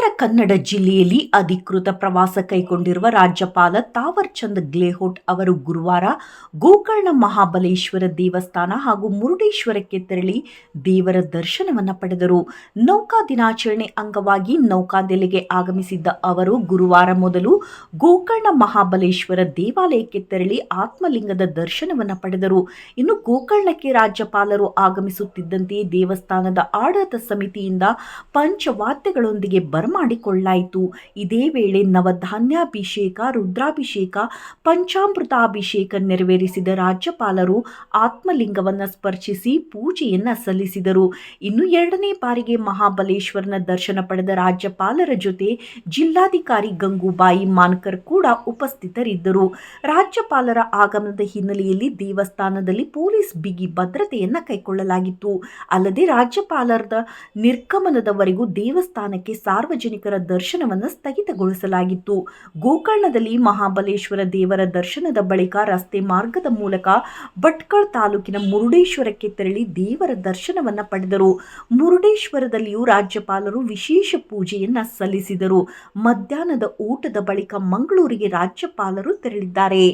ಉತ್ತರ ಕನ್ನಡ ಜಿಲ್ಲೆಯಲ್ಲಿ ಅಧಿಕೃತ ಪ್ರವಾಸ ಕೈಗೊಂಡಿರುವ ರಾಜ್ಯಪಾಲ ತಾವರ್ಚಂದ್ ಗ್ಲೆಹೋಟ್ ಅವರು ಗುರುವಾರ ಗೋಕರ್ಣ ಮಹಾಬಲೇಶ್ವರ ದೇವಸ್ಥಾನ ಹಾಗೂ ಮುರುಡೇಶ್ವರಕ್ಕೆ ತೆರಳಿ ದೇವರ ದರ್ಶನವನ್ನು ಪಡೆದರು. ನೌಕಾ ದಿನಾಚರಣೆ ಅಂಗವಾಗಿ ನೌಕಾದೆಲೆಗೆ ಆಗಮಿಸಿದ್ದ ಅವರು ಗುರುವಾರ ಮೊದಲು ಗೋಕರ್ಣ ಮಹಾಬಲೇಶ್ವರ ದೇವಾಲಯಕ್ಕೆ ತೆರಳಿ ಆತ್ಮಲಿಂಗದ ದರ್ಶನವನ್ನು ಪಡೆದರು. ಇನ್ನು ಗೋಕರ್ಣಕ್ಕೆ ರಾಜ್ಯಪಾಲರು ಆಗಮಿಸುತ್ತಿದ್ದಂತೆಯೇ ದೇವಸ್ಥಾನದ ಆಡಳಿತ ಸಮಿತಿಯಿಂದ ಪಂಚವಾದ್ಯಗಳೊಂದಿಗೆ ಬರಮಾಡಿಕೊಳ್ಳಾಯಿತು ಇದೇ ವೇಳೆ ನವಧಾನ್ಯಾಭಿಷೇಕ, ರುದ್ರಾಭಿಷೇಕ, ಪಂಚಾಮೃತಾಭಿಷೇಕ ನೆರವೇರಿಸಿದ ರಾಜ್ಯಪಾಲರು ಆತ್ಮಲಿಂಗವನ್ನು ಸ್ಪರ್ಶಿಸಿ ಪೂಜೆಯನ್ನ ಸಲ್ಲಿಸಿದರು. ಇನ್ನು ಎರಡನೇ ಬಾರಿಗೆ ಮಹಾಬಲೇಶ್ವರನ ದರ್ಶನ ಪಡೆದ ರಾಜ್ಯಪಾಲರ ಜೊತೆ ಜಿಲ್ಲಾಧಿಕಾರಿ ಗಂಗೂಬಾಯಿ ಮಾನ್ಕರ್ ಕೂಡ ಉಪಸ್ಥಿತರಿದ್ದರು. ರಾಜ್ಯಪಾಲರ ಆಗಮನದ ಹಿನ್ನೆಲೆಯಲ್ಲಿ ದೇವಸ್ಥಾನದಲ್ಲಿ ಪೊಲೀಸ್ ಬಿಗಿ ಭದ್ರತೆಯನ್ನು ಕೈಗೊಳ್ಳಲಾಗಿತ್ತು. ಅಲ್ಲದೆ ರಾಜ್ಯಪಾಲರದ ನಿರ್ಗಮನದವರೆಗೂ ದೇವಸ್ಥಾನಕ್ಕೆ ಸಾರ್ವಜನಿಕರ ದರ್ಶನವನ್ನು ಸ್ಥಗಿತಗೊಳಿಸಲಾಗಿತ್ತು. ಗೋಕರ್ಣದಲ್ಲಿ ಮಹಾಬಲೇಶ್ವರ ದೇವರ ದರ್ಶನದ ಬಳಿಕ ರಸ್ತೆ ಮಾರ್ಗದ ಮೂಲಕ ಭಟ್ಕಳ್ ತಾಲೂಕಿನ ಮುರುಡೇಶ್ವರಕ್ಕೆ ತೆರಳಿ ದೇವರ ದರ್ಶನವನ್ನು ಪಡೆದರು. ಮುರುಡೇಶ್ವರದಲ್ಲಿಯೂ ರಾಜ್ಯಪಾಲರು ವಿಶೇಷ ಪೂಜೆಯನ್ನು ಸಲ್ಲಿಸಿದರು. ಮಧ್ಯಾಹ್ನದ ಊಟದ ಬಳಿಕ ಮಂಗಳೂರಿಗೆ ರಾಜ್ಯಪಾಲರು ತೆರಳಿದ್ದಾರೆ.